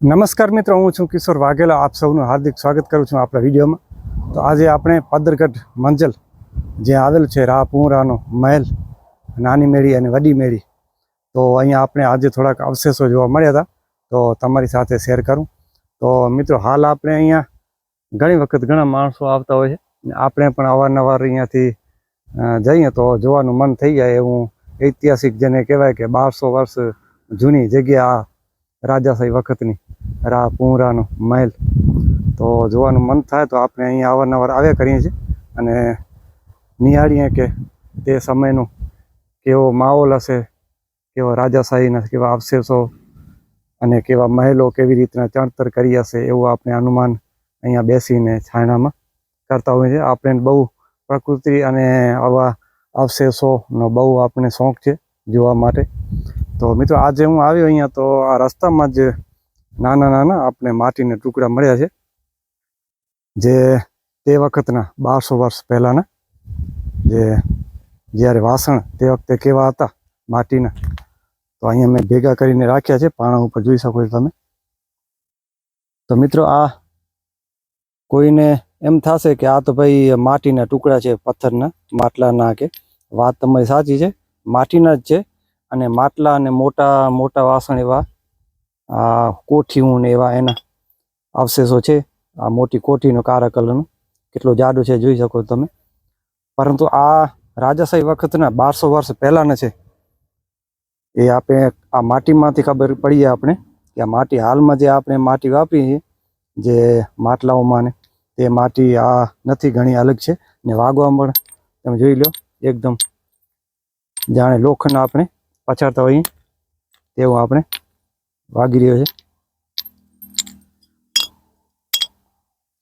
નમસ્કાર મિત્રો, હું છું કિશોર વાઘેલા. આપ સૌનું હાર્દિક સ્વાગત કરું છું આપણા વિડીયોમાં. તો આજે આપણે પાદરગઢ મંજલ, જે આવેલું છે રાપુરાનો મહેલ, નાની મેળી અને વડી મેળી. તો અહીંયા આપણે આજે થોડાક અવશેષો જોવા મળ્યા હતા. તો તમારી સાથે શેર કરું. તો મિત્રો, હાલ આપણે અહીંયા ઘણી વખત ઘણા માણસો આવતા હોય છે. આપણે પણ અવારનવાર અહીંયાથી જઈએ તો જોવાનું મન થઈ જાય એવું ઐતિહાસિક જેને કહેવાય કે બારસો વર્ષ જૂની જગ્યા રાજાશાહી વખતની. રા પૂરાનો મહેલ. તો જોવાનું મન થાય તો આપણે અહીંયા અવારનવાર આવ્યા કરીએ છીએ. અને નિહાળીએ કે તે સમયનો કેવો માહોલ હશે, કેવો રાજાશાહીના કેવા અવશેષો અને કેવા મહેલો કેવી રીતના ચણતર કરી હશે એવું આપણે અનુમાન અહીંયા બેસીને છાયણામાં કરતા હોઈએ છીએ. આપણે બહુ પ્રકૃતિ અને આવા અવશેષોનો બહુ આપણે શોખ છે જોવા માટે. તો મિત્રો, આજે હું આવ્યો અહીંયા તો આ રસ્તામાં જ નાના નાના આપણે માટીના ટુકડા મળ્યા છે. જે તે વખતના બારસો વર્ષ પહેલાંના. જે જ્યારે વાસણ તે વખતે કેવા હતા માટીના, તો અહીંયા મેં ભેગા કરીને રાખ્યા છે. પાણા ઉપર જોઈ શકો છો તમે. તો મિત્રો આ કોઈને એમ થશે કે આ તો ભાઈ માટીના ટુકડા છે પથ્થરના માટલાના કે. વાત તમારી સાચી છે. માટીના જ છે. અને માટલા અને મોટા મોટા વાસણ એવા આ કોઠીયું ને એવા એના અવશેષો છે. આ મોટી કોઠીનો કાળા કલરનો કેટલો જાડો છે જોઈ શકો તમે. પરંતુ આ રાજાશાહી વખતના બારસો વર્ષ પહેલાંના છે. એ આપણે આ માટીમાંથી ખબર પડીએ આપણે કે આ માટી હાલમાં જે આપણે માટી વાપરીએ જે માટલાઓમાં ને તે માટી આ નથી ઘણી અલગ છે ને વાગવામાં પણ તમે જોઈ લો, એકદમ જાણે લોખંડ આપણે પછાડતા હોઈએ તેવું આપણે વાગી રહ્યો છે.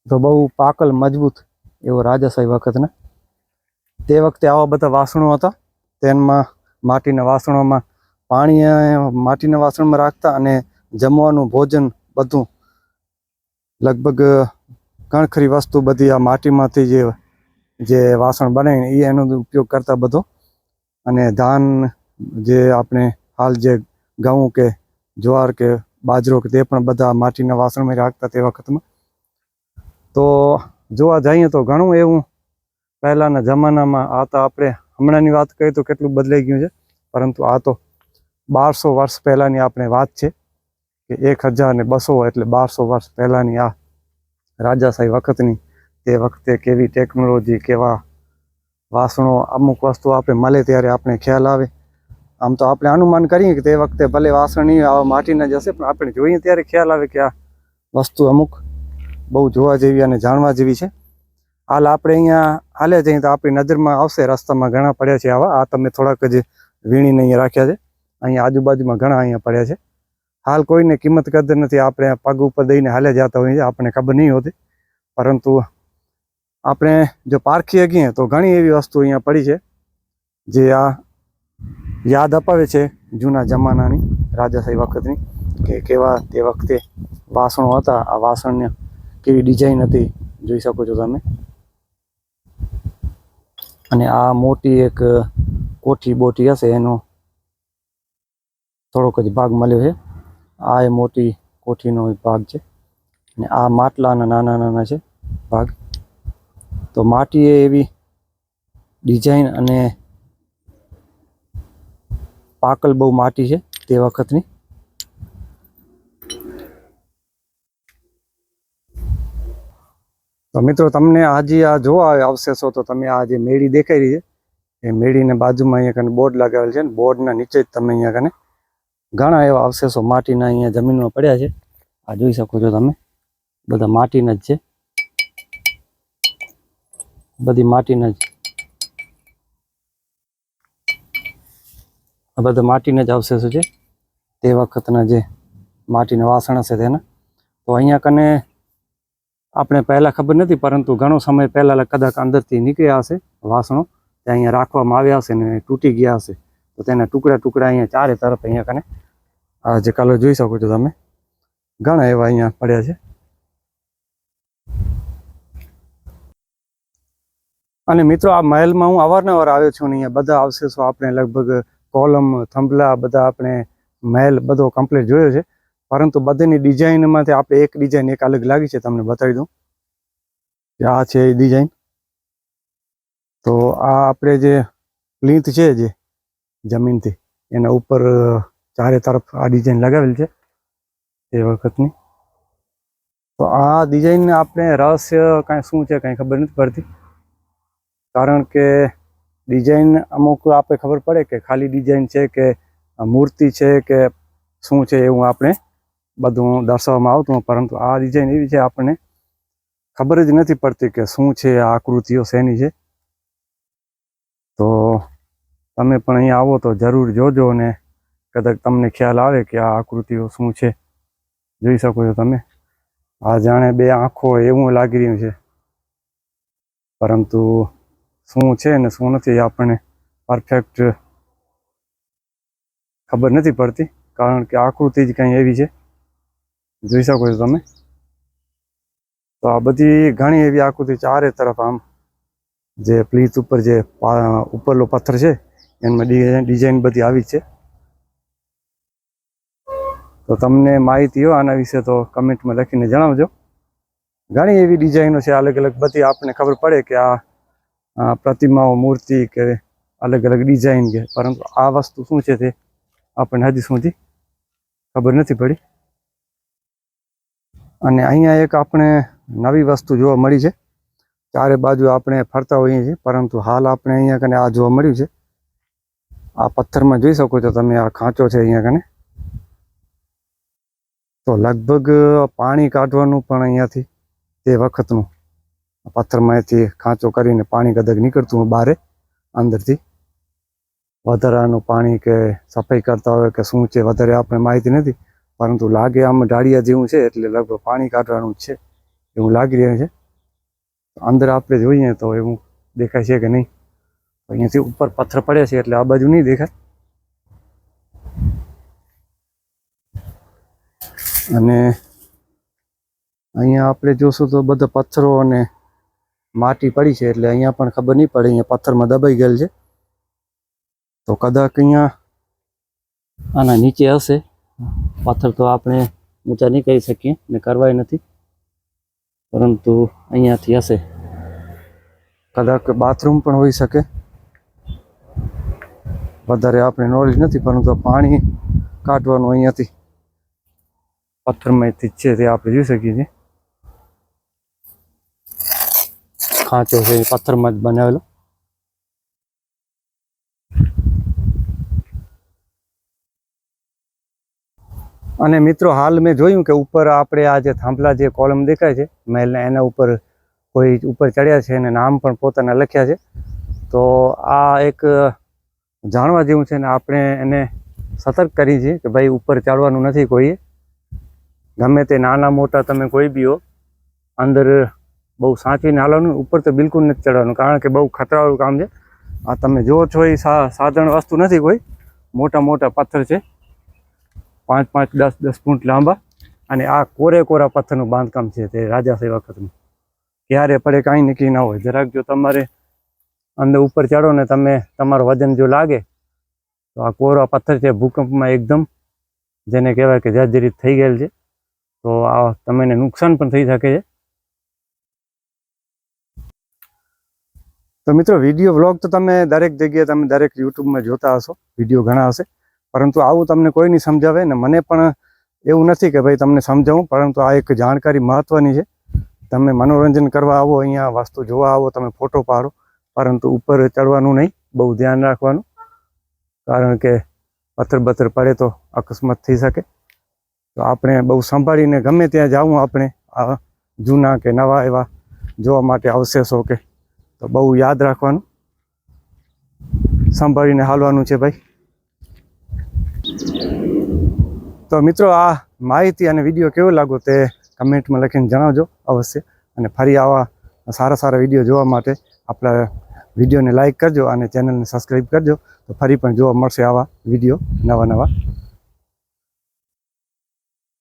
તો બહુ પાકલ મજબૂત એવો રાજાશાહી વખતના. તે વખતે આવા બધા વાસણો હતા. તેમાં માટીના વાસણોમાં પાણી માટીના વાસણમાં રાખતા અને જમવાનું, ભોજન બધું લગભગ કણખરી વસ્તુ બધી આ માટીમાંથી જે જે વાસણ બનાવીને એ એનો ઉપયોગ કરતા બધો. અને ધાન જે આપણે હાલ જે ઘઉં કે જ્વાર કે બાજરો કે તે પણ બધા માટીના વાસણમાં રાખતા તે વખતમાં. તો જોવા જઈએ તો ઘણું એવું પહેલાંના જમાનામાં આ તો આપણે હમણાંની વાત કરીએ તો કેટલું બદલાઈ ગયું છે. પરંતુ આ તો બારસો વર્ષ પહેલાંની આપણે વાત છે કે એક હજાર ને બસો એટલે બારસો વર્ષ પહેલાંની આ રાજાશાહી વખતની તે વખતે કેવી ટેકનોલોજી કેવા વાસણો અમુક વસ્તુ આપણે મળે ત્યારે આપણે ખ્યાલ આવે. આમ તો આપણે અનુમાન કરીએ કે તે વખતે ભલે વાસણ માટીના જશે પણ આપણે જોઈએ ત્યારે ખ્યાલ આવે કે આ વસ્તુ અમુક બહુ જોવા જેવી અને જાણવા જેવી છે. હાલ આપણે અહીંયા હાલે જઈએ તો આપણી નજરમાં આવશે, રસ્તામાં ઘણા પડ્યા છે આવા. આ તમે થોડાક જ વીણીને અહીંયા રાખ્યા છે. અહીંયા આજુબાજુમાં ઘણા અહીંયા પડ્યા છે. હાલ કોઈને કિંમત કદર નથી. આપણે પગ ઉપર દઈને હાલે જતા હોઈએ આપણને ખબર નહીં હોતી. પરંતુ આપણે જો પારખી શકીએ તો ઘણી એવી વસ્તુ અહીંયા પડી છે, જે આ યાદ અપાવે છે જૂના જમાનાની રાજાશાહી વખતની કે કેવા તે વખતે વાસણો હતા. આ વાસણને કેવી ડિઝાઇન હતી જોઈ શકો છો તમે. અને આ મોટી એક કોઠી બોટી હશે, એનો થોડોક જ ભાગ મળ્યો છે. આ એ મોટી કોઠીનો ભાગ છે અને આ માટલાના નાના નાના છે ભાગ. તો માટી એ એવી ડિઝાઇન અને પાકલ બહુ માટી છે તે વખતની. તો મિત્રો, તમને આજે આ જોવા અવશેષો તો તમે આ જે મેળી દેખાઈ રહી છે, એ મેળીને બાજુમાં અહીંયા કને બોર્ડ લગાવેલ છે બોર્ડના નીચે જ તમે અહીંયા કને ઘણા એવા અવશેષો માટીના અહીંયા જમીનમાં પડ્યા છે. આ જોઈ શકો છો તમે, બધા માટીના જ છે. બધી માટીના જ. આ બધા માટીના જ અવશેષો છે? તે વખતના જે માટીના વાસણ હશે તેના. તો અહીંયા કને આપણે પહેલાં ખબર નથી, પરંતુ ઘણો સમય પહેલાં કદાચ અંદરથી નીકળ્યા હશે વાસણો, તે અહીંયા રાખવામાં આવ્યા હશે ને તૂટી ગયા હશે. તો તેના ટુકડા ટુકડા અહીંયા ચારે તરફ અહીંયા કને, આ જે કલર જોઈ શકો છો તમે, ઘણા એવા અહીંયા પડ્યા છે. અને મિત્રો, આ મહેલમાં હું અવારનવાર આવ્યો છું ને અહીંયા બધા અવશેષો આપણે લગભગ કોલમ, થંભલા બધા આપણે મહેલ બધો કમ્પ્લીટ જોયો છે. પરંતુ બધાની ડિઝાઇનમાંથી આપણે એક ડિઝાઇન એક અલગ લાગી છે, તમને બતાવી દઉં. આ છે એ ડિઝાઇન. તો આ આપણે જે પ્લીન્થ છે જે જમીનથી, એના ઉપર ચારે તરફ આ ડિઝાઇન લગાવેલ છે એ વખતની. તો આ ડિઝાઇન આપણે રહસ્ય કાંઈ શું છે કાંઈ ખબર નથી પડતી. કારણ કે ડિઝાઇન અમુક આપણે ખબર પડે કે ખાલી ડિઝાઇન છે કે મૂર્તિ છે કે શું છે એવું આપણે બધું દર્શાવવામાં આવતું પરંતુ આ ડિઝાઇન એવી છે આપણને ખબર જ નથી પડતી કે શું છે, આ આકૃતિઓ શેની છે. તો તમે પણ અહીંયા આવો તો જરૂર જોજો અને કદાચ તમને ખ્યાલ આવે કે આ આકૃતિઓ શું છે. જોઈ શકો છો તમે. આ જાણે બે આંખો એવું લાગી રહ્યું છે. પરંતુ શું છે ને શું નથી આપણને પરફેક્ટ ખબર નથી પડતી, કારણ કે આકૃતિ જ કંઈ એવી છે. જોઈ શકો છો તમે? તો આ બધી ઘણી એવી આકૃતિ ચારે તરફ આમ જે પ્લીથ ઉપર જે ઉપરલો પથ્થર છે, એમાં ડિઝાઇન બધી આવી છે. તો તમને માહિતી હોય આના વિશે તો કમેન્ટમાં લખીને જણાવજો. ઘણી એવી ડિઝાઇનો છે અલગ અલગ બધી આપણને ખબર પડે કે આ પ્રતિમાઓ, મૂર્તિ કે અલગ અલગ ડિઝાઇન કે, પરંતુ આ વસ્તુ શું છે તે આપણને હજી સુધી ખબર નથી પડી. અને અહીંયા એક આપણે નવી વસ્તુ જોવા મળી છે. ચારે બાજુ આપણે ફરતા હોઈએ છીએ, પરંતુ હાલ આપણે અહીંયા કને આ જોવા મળ્યું છે. આ પથ્થરમાં જોઈ શકો છો તમે, આ ખાંચો છે અહીંયા કને. તો લગભગ પાણી કાઢવાનું પણ અહીંયાથી તે વખતનું પથ્થરમાંથી ખાંચો કરીને પાણી કદાચ નીકળતું હોય બારે, અંદરથી. વધારાનું પાણી કે સફાઈ કરતા હોય કે શું છે, વધારે આપણે માહિતી નથી, પરંતુ લાગે આમ ઢાળિયા જેવું છે, એટલે લગભગ પાણી કાઢવાનું છે, એવું લાગી રહ્યું છે. અંદર આપણે જોઈએ તો એવું દેખાય છે કે નહીં. અહીંયાથી ઉપર પથ્થર પડે છે, એટલે આ બાજુ નહીં દેખાય. અને અહીંયા આપણે જોશું તો બધા પથ્થરો અને માટી પડી છે એટલે અહીંયા પણ ખબર નહીં પડે, અહીંયા પથ્થરમાં દબાઈ ગયેલ છે. તો કદાચ અહીંયા આના નીચે હશે. પથ્થર તો આપણે ઊંચા નહીં કરી શકીએ ને કરવાય નથી. પરંતુ અહીંયાથી હશે. કદાચ બાથરૂમ પણ હોઈ શકે. વધારે આપણે નોલેજ નથી, પરંતુ પાણી કાઢવાનું અહીંયાથી પથ્થરમાંથી જ છે તે આપણે જોઈ શકીએ છીએ. ખાંચો છે, એ પથ્થરમાં જ બનાવેલો. અને મિત્રો, હાલ મેં જોયું કે ઉપર આપણે આ જે થાંભલા જે કોલમ દેખાય છે મહેલના એના ઉપર કોઈ ઉપર ચડ્યા છે અને નામ પણ પોતાના લખ્યા છે. તો આ એક જાણવા જેવું છે ને આપણે એને સતર્ક કરી છે કે ભાઈ ઉપર ચડવાનું નથી કોઈએ. ગમે તે નાના મોટા તમે કોઈ બી હો, અંદર બહુ સાચવીને હાલવાનું ઉપર તો બિલકુલ નથી ચડવાનું, કારણ કે બહુ ખતરાવાળું કામ છે. આ તમે જુઓ છો, એ સાધારણ વસ્તુ નથી કોઈ. મોટા મોટા પથ્થર છે. પાંચ પાંચ, દસ દસ ફૂટ લાંબા. અને આ કોરે કોરા પથ્થરનું બાંધકામ છે તે રાજાશાહી વખતનું. ક્યારે પડે કાંઈ નક્કી ના હોય. જરાક જો તમારે અંદર ઉપર ચડો ને તમે, તમારું વજન જો લાગે, તો આ કોરા પથ્થર છે ભૂકંપમાં એકદમ, જેને કહેવાય કે જર્જરિત થઈ ગયેલ છે. તો આ તમને નુકસાન પણ થઈ શકે છે. તો મિત્રો વીડિયો વ્લોગ તો તમે દરેક જગ્યાએ તમે દરેક યુટ્યુબમાં જોતા હશો. વીડિયો ઘણા હશે. પરંતુ આવું તમને કોઈ નહીં સમજાવે ને મને પણ એવું નથી કે ભાઈ તમને સમજાવું, પરંતુ આ એક જાણકારી મહત્વની છે. તમે મનોરંજન કરવા આવો, અહીંયા વસ્તુ જોવા આવો, તમે ફોટો પાડો. પરંતુ ઉપર ચડવાનું નહીં, બહુ ધ્યાન રાખવાનું. કારણ કે પથ્થર બથ્થર પડે તો અકસ્માત થઈ શકે. તો આપણે બહુ સંભાળીને ગમે ત્યાં જાવું આપણે, આ જૂના કે નવા એવા જોવા માટે અવશેષો કે તો બહુ યાદ રાખવાનું. સંભાળીને હાલવાનું છે ભાઈ. તો મિત્રો આ માહિતી અને વીડિયો કેવો લાગ્યો તે કમેન્ટમાં લખીને જણાવજો અવશ્ય. અને ફરી આવા સારા સારા વીડિયો જોવા માટે આપણા વિડીયોને લાઇક કરજો અને ચેનલને સબસ્ક્રાઈબ કરજો. તો ફરી પણ જોવા મળશે આવા વીડિયો નવા નવા.